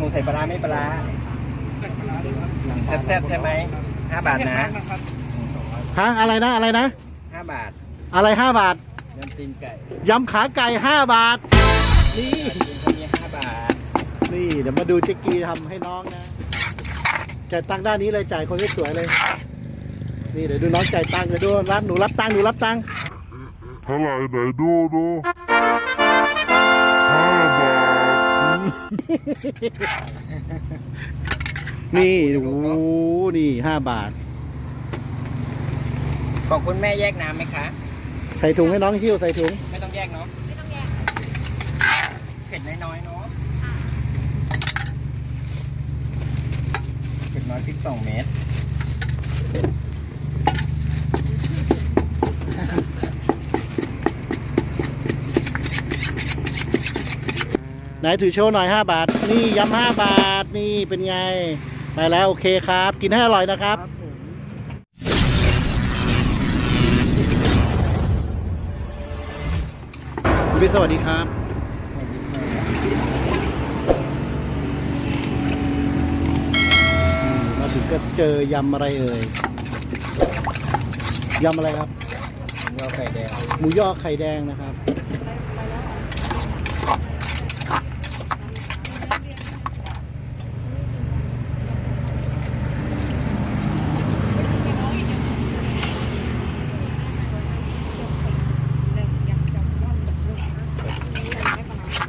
หนูใส่ปลาร้าไม่ปลาร้าแซ่บๆใช่ไหมห้าบาทนะฮะอะไรนะอะไรนะ ห้าบาทอะไรห้าบาทยำตีนไก่ยำขาไก่ห้าบาท นี่ตีนเขามีห้าบาท นี่เดี๋ยวมาดูเจ๊กีทำให้น้องนะจ่ายตังค์ด้านนี้เลยจ่ายคนที่สวยเลย นี่เดี๋ยวดูน้องจ่ายตังค์เดี๋ยวดูรับหนูรับตังค์หนูรับตังค์เท่าไนี่โอ้โหนี่ห้าบาท ขอบคุณแม่แยกน้ำไหมคะ ใส่ถุงให้น้องหิ้วใส่ถุง ไม่ต้องแยกเนาะ ไม่ต้องแยกเผ็ดน้อยๆเนาะเผ็ดน้อยพริกสองเม็ด ไหนถือโชว์หน่อยห้าบาท นี่ยำห้าบาท นี่เป็นไง ไปแล้วโอเคครับ กินให้อร่อยนะครับ คุณพี่สวัสดีครับ มาถึงก็เจอยำอะไรเอ่ย ยำอะไรครับยอไข่แดง หมูยอไข่แดงนะครับ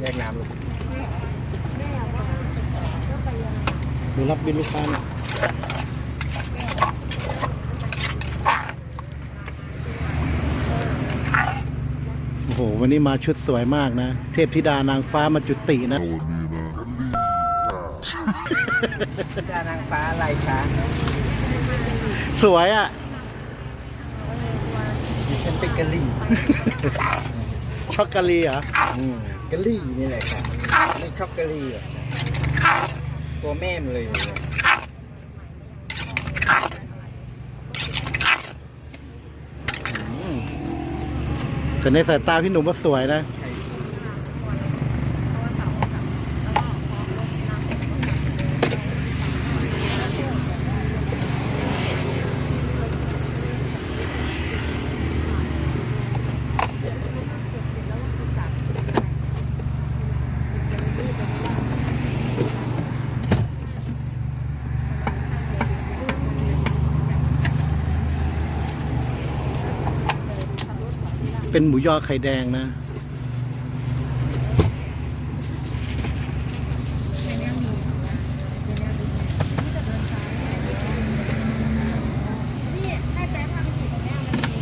แยกน้ำลูก หนูรับบินลูกค้าหน่อยโอ้โห วันนี้มาชุดสวยมากนะ เทพธิดานางฟ้ามาจุตินะวันนี้นะจานางฟ้าอะไรคะสวยอะ่ะ ดิฉันเป็นกะหรี่ช็อกโกแลตเหรออืมกะหรี่นี่แหละค่ะไม่ชอบกะหรี่หรอกค่ะ ตัวแม่มันเลยแต่ในสายตาพี่หนุ่มว่าสวยนะ เป็นหมูยอไข่แดงนะ นี่ให้แจ๊คพาไปขี่ตรงเนี้ยมันมี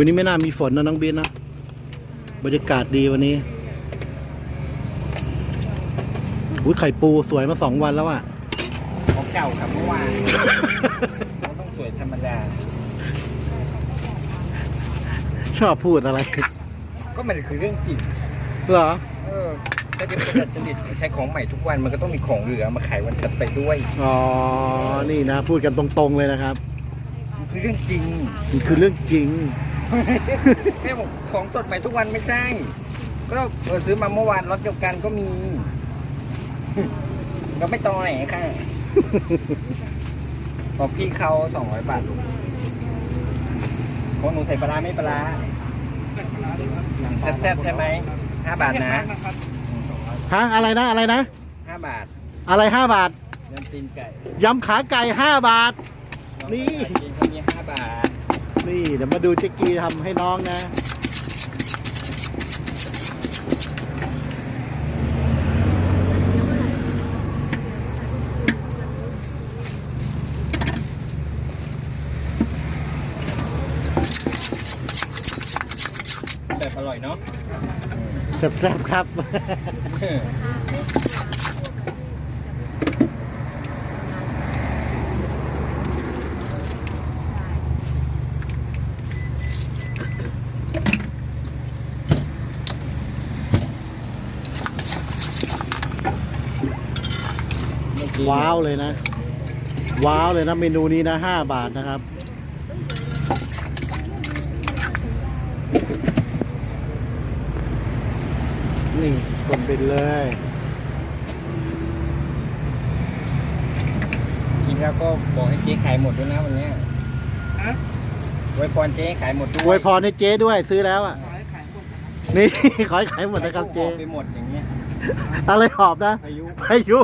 วันนี้ไม่น่ามีฝนนะน้องบินนะ บรรยากาศดีวันนี้อุ้ยไข่ปูสวยมาสองวันแล้วอะ ของเก่าครับเมื่อวานเขาต้องสวยธรรมดา ชอบพูดอะไร ก็มันคือเรื่องจริงเหรอ เออถ้าจะเป็นดัดจริตใช้ของใหม่ทุกวันมันก็ต้องมีของเหลือมาขายวันถัดไปด้วย อ๋อ นี่นะ พูดกันตรงๆเลยนะครับมันคือเรื่องจริง มันคือเรื่องจริง แค่บอกของสดใหม่ทุกวันไม่ใช่ ก็เออซื้อมาเมื่อวานรถเดียวกันก็มี ก็ไม่ตอแหนค่ะบอกพี่เขาสองร้อยบาทของหนูใส่ปลาร้าไม่ปลาร้าแซ่บๆใช่ไหมห้าบาทนะฮะอะไรนะอะไรนะห้าบาท อะไรห้าบาทยำตีนไก่ยำขาไก่ห้าบาท นี่ตีนเขามีห้าบาท นี่เดี๋ยวมาดูเจ๊กีทำให้น้องนะ แบบอร่อยเนาะแซ่บๆครับ ว้าวเลยนะ ว้าวเลยนะเมนูนี้นะห้าบาทนะครับนี่คนไปเลยกินแล้วก็บอกให้เจ๊ขายหมดด้วยนะวันเนี้ยไว้พรเจ๊ขายหมดด้วยอวยพรให้เจ๊ด้วยซื้อแล้วอะนี่ขอให้ขายหมดนะครับเจ๊ออกไปหมดอย่างเงี้ยอะไรหอบนะพายุพายุ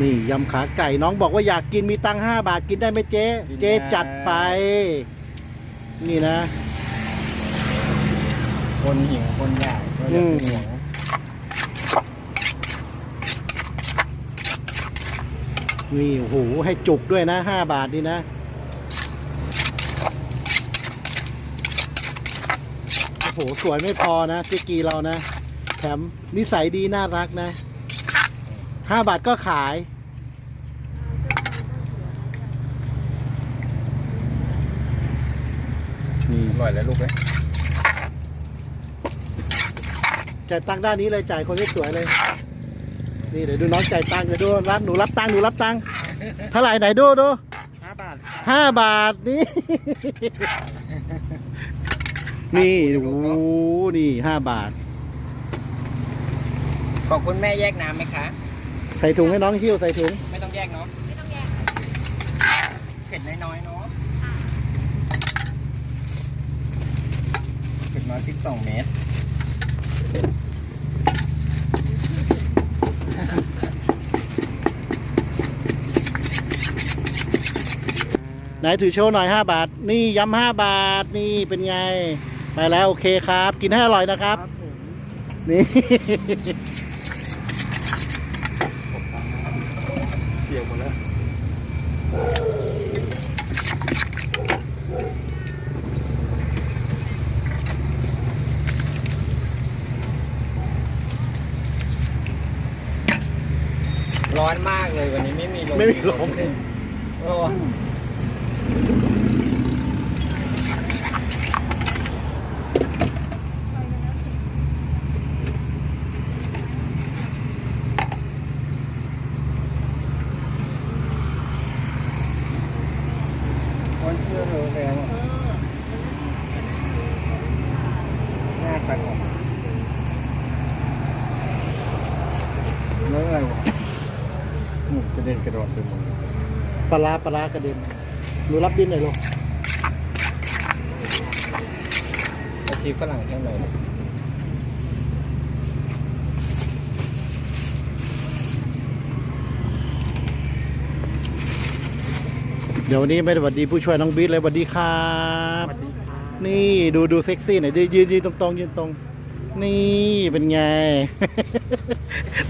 นี่ยำขาไก่น้องบอกว่าอยากกินมีตังค์ห้าบาทกินได้ไหมเจ๊เจ๊จัดไป นี่นะ คนหิวคนอยากก็อย่าไปห่วงนี่โอ้โหให้จุกด้วยนะห้าบาทนี่นะ โอ้โห สวยไม่พอนะเจ๊กีเรานะ แถมนิสัยดีน่ารักนะ ห้าบาทก็ขายนี่อร่อยแล้วลูกเลยจ่ายตังค์ด้านนี้เลยจ่ายคนที่สวยเลย นี่เดี๋ยวดูน้องจ่ายตังค์เดี๋ยวดูรับหนูรับตังค์หนูรับตังค์เท่าไหร่ไหนดูดูห้าบาทห้าบาทนี่ นี่โอ้โหนี่ห้าบาท ขอบคุณแม่แยกน้ำไหมคะใส่ถุงให้น้องหิ้วใส่ถุง ไม่ต้องแยกเนาะไม่ต้องแยกเผ็ดน้อยๆเนาะเผ็ดน้อยพริกสองเม็ดไหนถือโชว์หน่อยห้าบาท นี่ย้ำห้าบาท นี่เป็นไง ไปแล้ว โอเคครับ กินให้อร่อยนะครับ นี่ เกี่ยวห มดแล้วร้อนมากเลยวันนี้ไม่มีลมไม่มีลมโอ้ คนเสื้อเธอแล้วหน้าตัดออกแล้วอะไรวะหมุนกระเด็นกระโดดไปหมดเลยปลาร้าปลาร้ากระเด็นหนูรับบินหน่อยลูก เอาชีสฝรั่งแค่ไหนอย ดี๋ยววันนี้ไม่ได้หวัดดีผู้ช่วยน้องบีทเลยหวัดดีครับนี่ดูดูเซ็กซี่หน่อยดิยืนยืนตรงตรงๆยืนตรง นี่เป็นไง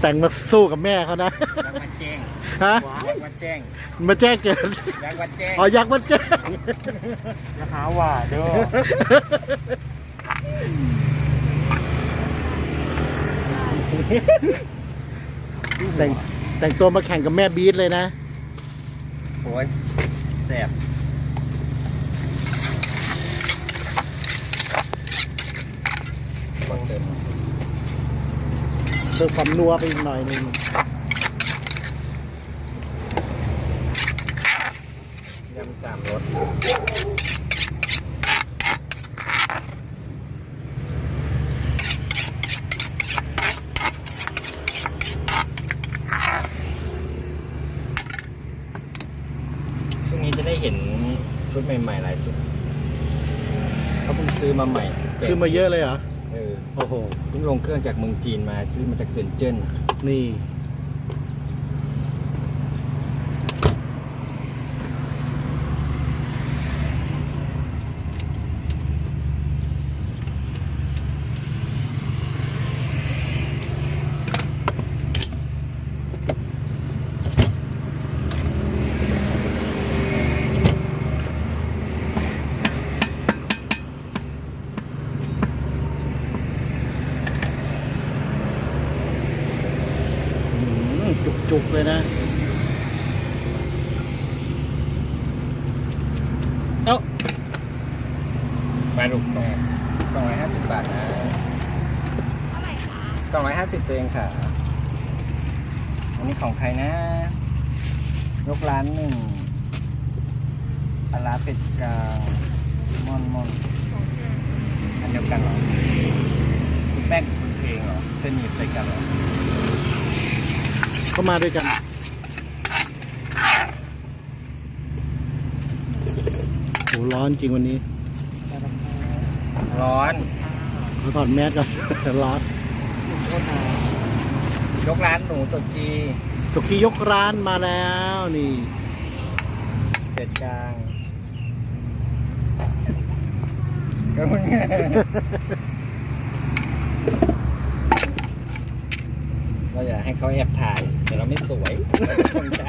แต่งมาสู้กับแม่เขานะยักษ์วัดแจ้งฮะยักษ์วัดแจ้งมาแจ้งเกิดยักษ์วัดแจ้งอ๋อยักษ์มาแจ้งราคาว่าเด้อแต่งแต่งตัวมาแข่งกับแม่บีทเลยนะโอ้ย แสบบังเดิมเพิ่มความนัวไปอีกหน่อยหนึงยำสามรสช่วงนี้จะได้เห็นชุด ใหม่ๆหลายชุดเขาเพิ่งซื้อมาใหม่18ซื้อมาเยอะเลยเหรอ เออโอ้โห เพิ่งลงเครื่องจากเมืองจีนมาซื้อมาจากเซินเจิ้นนี่ อืมจุกๆเลยนะ เอ้ามาลูกแม่สองร้อยห้าสิบบาทนะ เท่าไหร่คะ สองร้อยห้าสิบตัวเองค่ะ อันนี้ของใครนะ ยกร้านหนึ่งปลาร้าเป็ดกลาง มอนมอนอันเดียวกันเหรอคุณแป้งคุณเพลงเหรอเส้นหนีบใส่กันเหรอเข้ามาด้วยกัน โหร้อนจริงวันนี้ร้อนเขาถอดแมสก่อนร้อนยกร้านหนูตุจีจกกี้ยกร้านมาแล้วนี่เป็ดกลางก็มึง เราอยากให้เขาแอบถ่าย แต่เราไม่สวยเราเป็นคนใจ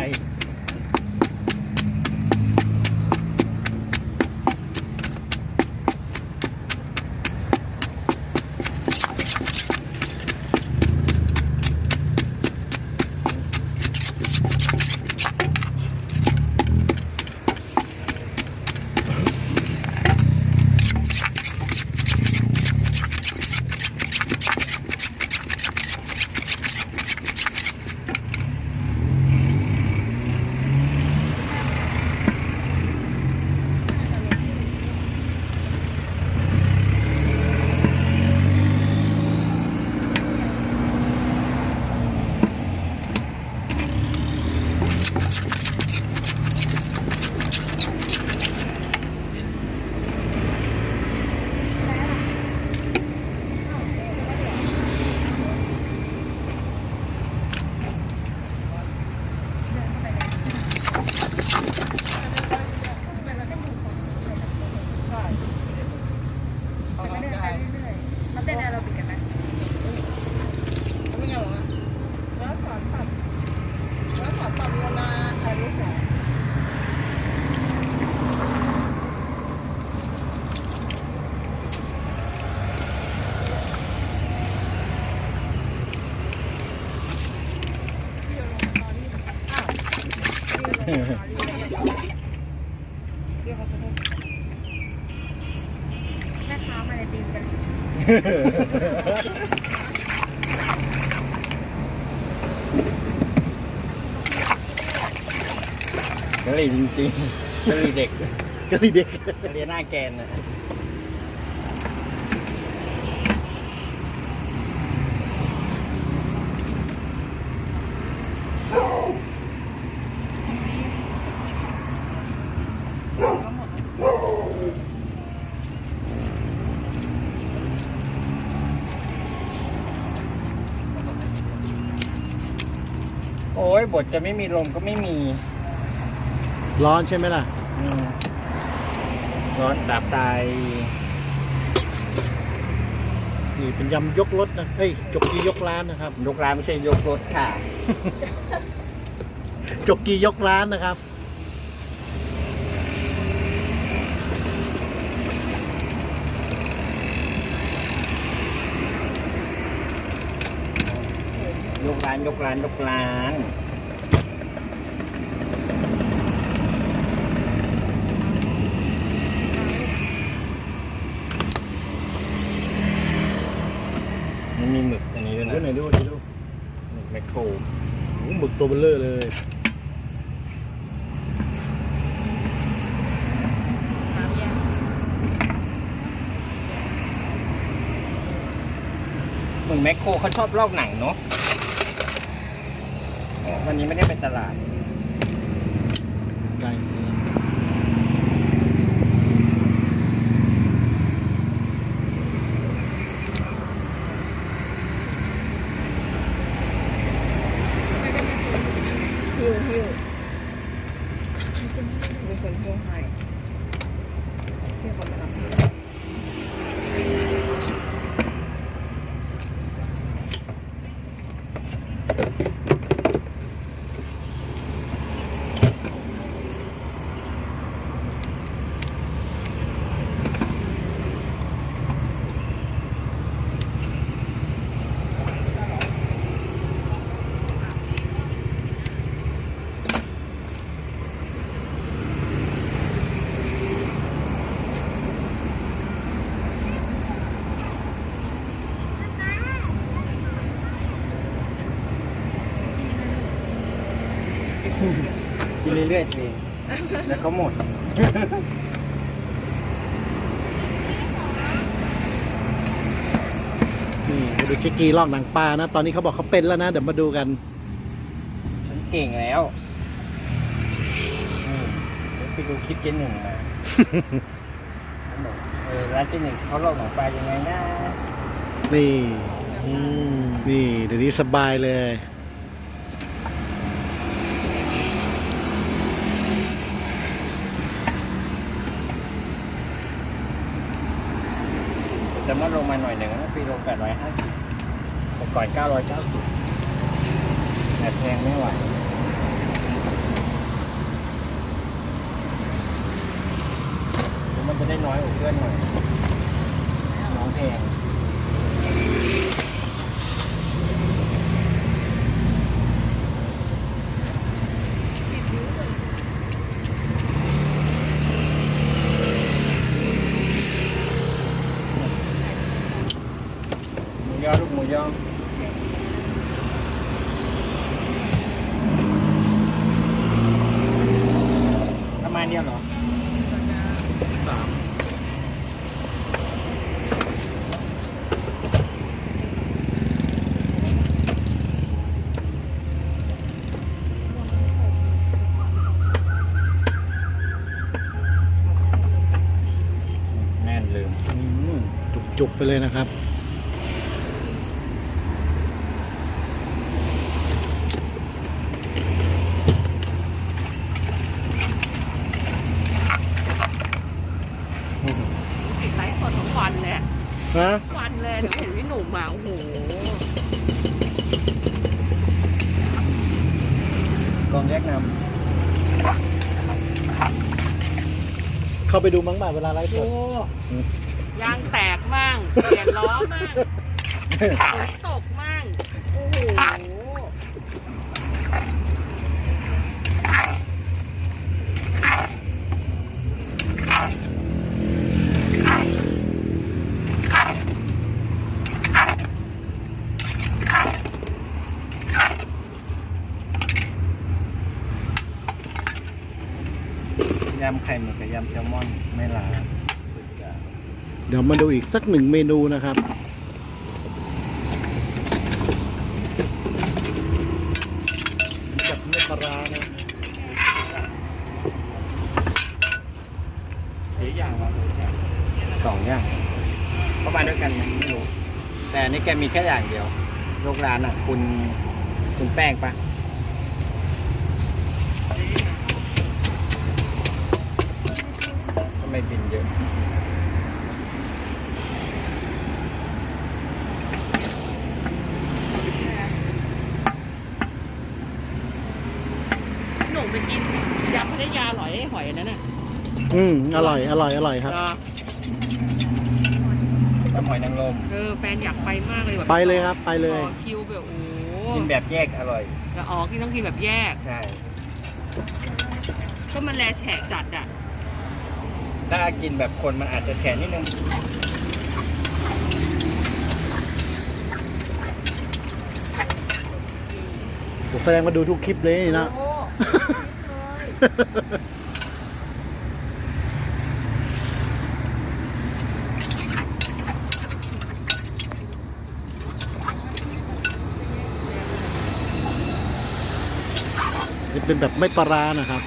ไปเรื่อยๆไปเรื่อยๆมาเต้นแอโรบิกกันไหมไม่เอาอะแล้วสอนปรับแล้วสอนปรับเวลาถ่ายรูปเหรอ แม่ค้ามาในตีมกัน กะหรี่ จริงๆกะหรี่เด็กก็เลยเด็กกะหรี่หน้าแกนนะโอ้ยบทจะไม่มีลมก็ไม่มี ร้อนใช่ไหมล่ะอืมร้อนดับตายนี่เป็นยำยกรถนะเอ้ยจกกี้ยกร้านนะครับ ยกร้านไม่ใช่ยกรถค่ะ จกกี้ยกร้านนะครับ ยกร้านยกร้านยกร้านมันมีหมึกอันนี้ด้วย ดูหน่อ นะ ยดูหน่อยดู หมึกแมคโคร โอ้โหหมึกตัวเบลเลอร์เลย น้ำแยก หมึก แมคโครเขาชอบลอกหนังเนาะวันนี้ไม่ได้ไปตลาด รื่อยๆตัวเองแล้วก็หมด นี่มาดูเจ๊กีลอกหนังปลานะ ตอนนี้เขาบอกเขาเป็นแล้วนะ เดี๋ยวมาดูกัน ฉันเก่งแล้วอืมเดี๋ยวไปดูคลิปเจนหนึ่งมา เขาบอกเออร้านเจนหนึ่งเขาลอกหนังปลายังไงนะนี่ อืม นี่เดี๋ยวนี้สบายเลย จะมาลงมาหน่อยหนึ่งนะปีลงแปดร้อยห้าสิบก่อนเก้าร้อบแต่แพงไม่ไหวมันจะได้น้อยกว่าเพื่อนหน่อยน้องแพง หมูยอลูกหมูยอประมาณเดียวเหรอสามแน่นลืม อืม จุกๆไปเลยนะครับติดไลฟ์สดทุกวันเลยอะฮะ ทุกวันเลยเดี๋ยวเห็นพี่หนุ่มมาโอ้โหกองแยกนเข้าไปดูมั้งบ่าเวลาไลฟ์สโอ้ดยางแตกมั่งเป ลี่ยนล้อมั่งฝนตกมั่งโอ้โหำยำไข่หมึกกับยำแซลมอนไม่ลา เดี๋ยวมาดูอีกสักหนึ่งเมนูนะครับจับไม่ปลาร้านะหรืออย่างวะสองอย่างเข้ามาด้วยกันไหมไม่รู้ แต่อันนี้แกมีแค่อย่างเดียวลูกร้านอะ คุณคุณแป้งปะทำไมบินเยอะ พี่หนุ่มไปกิน ยำพัทยาอร่อยไอ้หอยอันนั้นน่ะอืมอร่อย อร่อย อร่อยครับ เหรอกับหอยนางรมเออแฟนอยากไปมากเลยแบบไปเลยครับ ไปเลย ต่อคิวแบบโอ้โหกินแบบแยกอร่อยแล้วอ๋อกินต้องกินแบบแยก ใช่ ก็มันแลแฉะจัดอะ ถ้ากินแบบคนมันอาจจะแฉะนิดนึงผมแสดงมาดูทุกคลิปเลยนี่นะโอ้นี่ เป็นแบบไม่ปลาร้านะครับ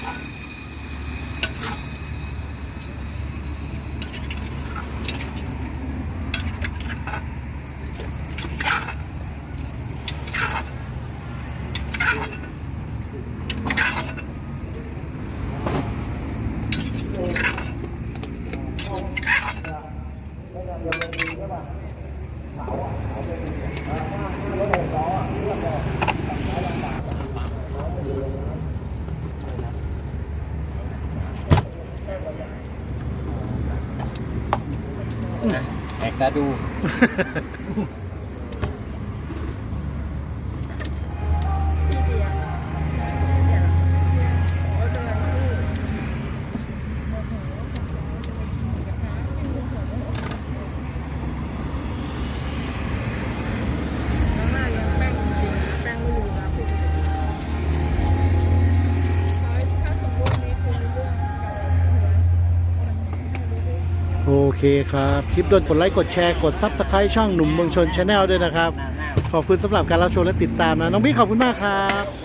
แต่ดู เคครับ คลิปโดนกดไลค์กดแชร์กดซับสไคร b ์ช่องหนุ่มเมืองชนชาแนลด้วยนะครับ ขอบคุณสำหรับการรับชมและติดตามนะ น้องพี่ขอบคุณมากครับ